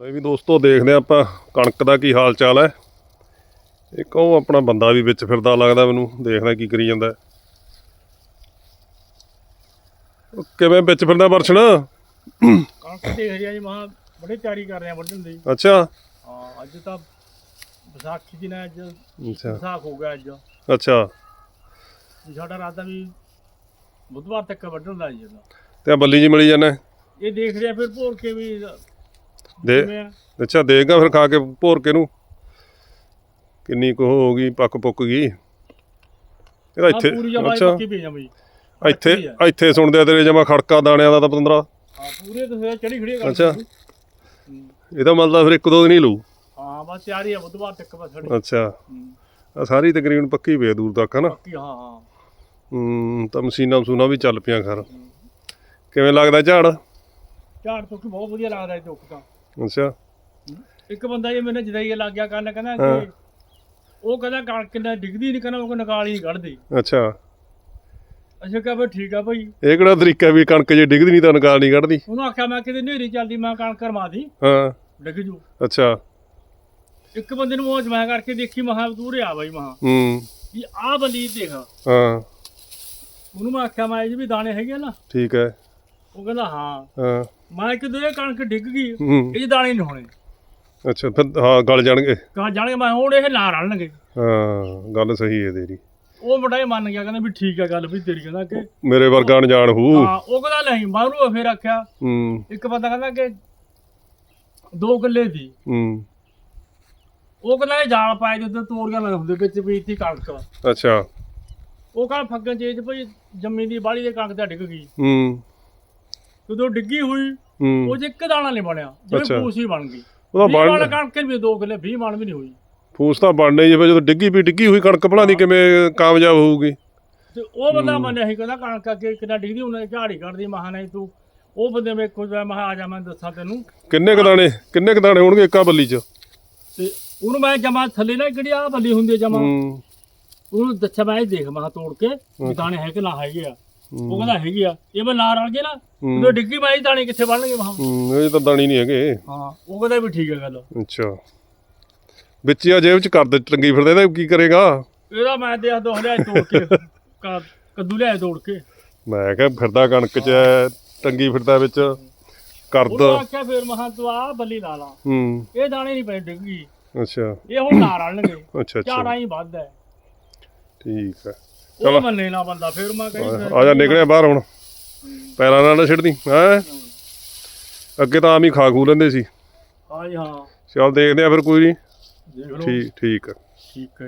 ਲੈ ਵੀ ਦੋਸਤੋ ਦੇਖਦੇ ਹਾਂ ਆਪਾਂ ਕਣਕ ਦਾ ਕੀ ਹਾਲ ਚਾਲ ਹੈ। ਇੱਕ ਉਹ ਆਪਣਾ ਬੰਦਾ ਵੀ ਵਿੱਚ ਫਿਰਦਾ ਲੱਗਦਾ ਮੈਨੂੰ ਦੇਖਦਾ ਕੀ ਕਰੀ ਜਾਂਦਾ ਹੈ। ਉਹ ਕਿਵੇਂ ਵਿੱਚ ਫਿਰਦਾ ਬਰਛਣ? ਕਣਕ ਦੇਖ ਰਿਹਾ ਜੀ ਮਹਾ ਬੜੇ ਤਿਆਰੀ ਕਰ ਰਹੇ ਆ ਵੱਢਣ ਦੀ। ਅੱਛਾ। ਹਾਂ ਅੱਜ ਤਾਂ ਵਿਸਾਖੀ ਦੀ ਨਾ ਅੱਜ ਅੱਛਾ। ਵਿਸਾਖ ਹੋ ਗਿਆ ਅੱਜ। ਅੱਛਾ। ਸਾਡਾ ਰਾਤਾ ਵੀ ਬੁੱਧਵਾਰ ਤੱਕ ਵੱਢਣ ਦਾ ਜੀ। ਤੇ ਬੱਲੀ ਜੀ ਮਿਲੀ ਜਾਂਦਾ। ਇਹ ਦੇਖ ਰਿਹਾ ਫਿਰ ਭੋਰ ਕੇ ਵੀ ਦੇ। ਅੱਛਾ ਦੇਗਾ ਫਿਰ ਖਾ ਕੇ ਭੋਰ ਕੇ ਨੂੰ। ਕਿੰਨੀ ਕੁ ਹੋ ਗਈ ਪੱਕ ਪੁੱਕ ਗਈ। ਇਹਦਾ ਇੱਥੇ ਪੂਰੀ ਅੱਛਾ। ਪੱਕੀ ਇੱਥੇ। ਇੱਥੇ ਸੁਣਦੇ ਆ ਤੇਰੇ ਜਮਾ ਖੜਕਾ ਦਾਣਿਆਂ ਦਾ ਤਾਂ ਪਤੰਦਰਾ ਹਾਂ ਪੂਰੇ ਤਾਂ ਫਿਰ ਚੜੀ ਖੜੀ ਅੱਛਾ। ਇਹਦਾ ਮਤਲਬ ਫਿਰ ਇੱਕ ਦੋ ਦਿਨ ਹੀ ਲਊ। ਹਾਂ ਬਸ ਤਿਆਰੀ ਆ ਬੁੱਧਵਾਰ ਤੱਕ ਬਸ ਸਾਡੀ ਅੱਛਾ। ਆ ਸਾਰੀ ਤਕਰੀਬਨ ਪੱਕੀ ਵੇ ਦੂਰ ਤੱਕ ਹਨਾ? ਪੱਕੀ ਹਾਂ ਹਾਂ। ਹੂੰ ਤਾਂ ਮਸ਼ੀਨਾਂ ਮਸੂਨਾਂ ਵੀ ਚੱਲ ਪਈਆਂ ਖਰ। ਕਿਵੇਂ ਲੱਗਦਾ ਝਾੜ? ਝਾੜ ਤੋਂ ਕੀ ਬਹੁਤ ਵਧੀਆ ਲੱਗਦਾ ਇਹ ਦੁੱਖ ਤਾਂ। ਅੱਛਾ। ਇੱਕ ਬੰਦਾ ਇਹ ਮੈਨੂੰ ਜਦਾਈਏ ਲੱਗ ਗਿਆ ਕਰਨ ਕਹਿੰਦਾ। ਕਿ ਉਹ ਕਹਿੰਦਾ ਕਣਕ ਕਿੰਨਾ ਡਿੱਗਦੀ ਨਹੀਂ ਕਹਿੰਦਾ ਉਹ ਨਿਕਾਲ ਹੀ ਨਹੀਂ ਕੱਢਦੀ। ਅੱਛਾ। ਅਸੀਂ ਕਿਹਾ ਬਈ ਠੀਕ ਆ ਭਾਈ। ਇਹ ਕਿਹੜਾ ਤਰੀਕਾ ਵੀ ਕਣਕ ਜੇ ਡਿੱਗਦੀ ਨਹੀਂ ਤਾਂ ਨਿਕਾਲ ਨਹੀਂ ਕੱਢਦੀ? ਉਹਨੂੰ ਆਖਿਆ ਮੈਂ ਕਿਤੇ ਨੇਰੀ ਚੱਲਦੀ ਮੈਂ ਕਣਕ ਕਰਮਾ ਦੀ। ਹਾਂ। ਡਿੱਗ ਜੂ। ਅੱਛਾ। ਇੱਕ ਬੰਦੇ ਨੂੰ ਉਹ ਜਮਾ ਕਰਕੇ ਦੇਖੀ ਮਹਾ ਦੂਰੇ ਆ ਬਾਈ ਮਹਾ ਹੂੰ। ਵੀ ਆਹ ਬਲੀ ਦੇਖ। ਹਾਂ। ਉਹਨੂੰ ਮੈਂ ਆਖਿਆ ਮੈਂ ਇਹ ਵੀ ਦਾਣੇ ਹੈਗੇ ਆ ਨਾ। ਠੀਕ ਹੈ। ਉਹ ਕਹਿੰਦਾ ਹਾਂ। ਹਾਂ। ਮੈਂ ਕਿਤੇ ਇਹ ਕਣਕ ਡਿੱਗ ਗਈ ਹੂੰ। ਇਹ 'ਚ ਦਾਣੇ ਨਹੀਂ ਹੋਣੇ। ਅੱਛਾ ਫਿਰ ਹਾਂ ਗਲ ਜਾਣਗੇ। ਕਹਾ ਜਾਣਗੇ ਮੈਂ ਹੁਣ ਇਹ ਲਾ ਰਲਣਗੇ। ਹਾਂ ਗੱਲ ਸਹੀ ਹੈ ਤੇਰੀ। ਉਹ ਮੁੰਡਾ ਇਹ ਮੰਨ ਗਿਆ ਕਹਿੰਦਾ ਵੀ ਠੀਕ ਹੈ ਗੱਲ ਵੀ ਤੇਰੀ ਕਹਿੰਦਾ ਕਿ ਮੇਰੇ ਵਰਗਾ ਅਣਜਾਣ ਹੂ ਹਾਂ ਉਹ ਕਹਿੰਦਾ ਨਹੀਂ ਮੈਂ ਉਹਨੂੰ ਫੇਰ ਆਖਿਆ ਹੂੰ। ਇੱਕ ਬੰਦਾ ਕਹਿੰਦਾ ਕਿ ਦੋ ਕਿੱਲੇ ਦੀ। ਹੂੰ। ਉਹ ਕਹਿੰਦਾ ਇਹ ਜਾਲ ਪਾਏ ਦੇ ਉੱਤੇ ਤੋੜੀਆਂ ਲੱਗ ਹੁੰਦੇ ਵਿੱਚ ਪੀਤੀ ਕਣਕ। ਅੱਛਾ। ਉਹ ਕਹਿੰਦਾ ਫੱਗਣ ਚੇਜ ਭਈ ਜੰਮੀ ਦੀ ਬਾੜੀ ਦੇ ਕਣਕ ਤਾਂ ਡਿੱਗ ਗਈ। ਹੂੰ। ਜਦੋਂ ਡਿੱਗੀ ਹੋਈ ਹੂੰ। ਉਹ 'ਚ ਇੱਕ ਦਾਣਾ ਨਹੀਂ ਬਣਿਆ ਅੱਛਾ। ਜਿਵੇਂ ਪੂਸ ਹੀ ਬਣ ਗਈ। ਉਹਦਾ 20 ਮਣ ਬਣ ਕਣਕ ਵੀ ਦੋ ਕਿੱਲੇ 20 ਮਣ ਵੀ ਨਹੀਂ ਹੋਈ। ਫੂਸ ਤਾਂ ਬਣਨੇ ਜਿਵੇਂ ਜਦੋਂ ਡਿੱਗੀ ਵੀ ਡਿੱਗੀ ਹੋਈ ਕਣਕ ਭਲਾ ਦੀ ਕਿਵੇਂ ਕਾਮਯਾਬ ਹੋਊਗੀ? ਤੇ ਉਹ ਬੰਦਾ ਮੰਨਿਆ ਸੀ ਕਹਿੰਦਾ ਕਣਕ ਅੱਗੇ ਕਿੰਨਾ ਡਿੱਗਦੀ ਉਹਨਾਂ ਝਾੜੀ ਕੱਢਦੀ ਮਹਾ ਨਹੀਂ ਤੂੰ। ਉਹ ਬੰਦੇ ਮੇ ਕੁਝ ਮਹਾ ਆ ਜਾ ਮੈਂ ਦੱਸਾਂ ਤੈਨੂੰ। ਕਿੰਨੇ ਕੁ ਦਾਣੇ ਕਿੰਨੇ ਕੁ ਦਾਣੇ ਹੋਣਗੇ ਇੱਕਾ ਬੱਲੀ 'ਚ? ਤੇ ਉਹਨੂੰ ਮੈਂ ਜਮਾ ਥੱਲੇ ਨਾ ਕਿਹੜੀ ਆ ਬੱਲੀ ਹੁੰਦੀ ਜਮਾ ਹੂੰ। ਉਹਨੂੰ ਦੱਸਿਆ ਮੈਂ ਇਹ ਦੇਖ ਮਹਾ ਤੋੜ ਕੇ ਵੀ ਦਾਣੇ ਹੈ ਕਿ ਨਾ ਹੈਗੇ ਆ। ਉਹ ਕਹਿੰਦਾ ਹੈਗੇ ਆ। ਇਹ ਮੈਂ ਨਾਲ ਰਲ ਗਏ ਨਾ ਹੂੰ। ਜਦੋਂ ਡਿੱਗੀ ਮੈਂ ਇਹ ਦਾਣੇ ਕਿੱਥੇ ਬਣਨਗੇ ਮਹਾ ਹੂੰ ਇਹ ਤਾਂ ਦਾਣੀ ਨਹੀਂ ਹੈਗੇ। ਹਾਂ ਉਹ ਕਹਿੰਦਾ ਵੀ ਠੀਕ ਹੈ ਗੱਲ। ਅੱਛਾ। ਵਿੱਚ ਆ ਜੇਬ 'ਚ ਕਰ ਦੇ ਟੰਗੀ ਫਿਰਦੇ ਇਹਦਾ ਕੀ ਕਰੇਗਾ? ਇਹਦਾ ਮੈਂ ਦੇਖ ਦੋ ਹਜ਼ਾਰ ਤੋੜ ਕੇ ਕ- ਕੱਦੂ ਲਿਆ ਤੋੜ ਕੇ। ਮੈਂ ਕਿਹਾ ਫਿਰਦਾ ਕਣਕ 'ਚ ਐ, ਟੰਗੀ ਫਿਰਦਾ ਵਿੱਚ ਕਰਦ ਉਹਨੂੰ ਆਖਿਆ ਫੇਰ ਮਹਾ ਤੂੰ ਆ ਬੱਲੀ ਲਾ ਲਾ। ਹੂੰ। ਇਹ ਦਾਣੇ ਨਹੀਂ ਪਏ ਡਿੱਗੀ ਅੱਛਾ। ਇਹ ਹੁਣ ਨਾ ਰਲਣਗੇ। ਅੱਛਾ ਅੱਛਾ। ਝਾੜਾਂ ਹੀ ਵੱਧ ਹੈ ਠੀਕ ਹੈ ਉਹ ਮੰਨੇ ਨਾ ਬੰਦਾ ਫਿਰ ਮੈਂ ਕਹੀ ਆ ਜਾ ਨਿਕਲਿਆ ਬਾਹਰ ਹੁਣ। ਪੈਰਾਂ ਨਾਲ ਨਾ ਛਿੜਦੀ ਹੈ? ਅੱਗੇ ਤਾਂ ਆਮ ਹੀ ਖਾ ਖੂ ਲੈਂਦੇ ਸੀ। ਹਾਂ ਜੀ ਹਾਂ। ਚੱਲ ਦੇਖਦੇ ਆ ਫਿਰ ਕੋਈ ਨਹੀਂ ਠੀਕ ਠੀਕ ਹੈ ਠੀਕ ਹੈ।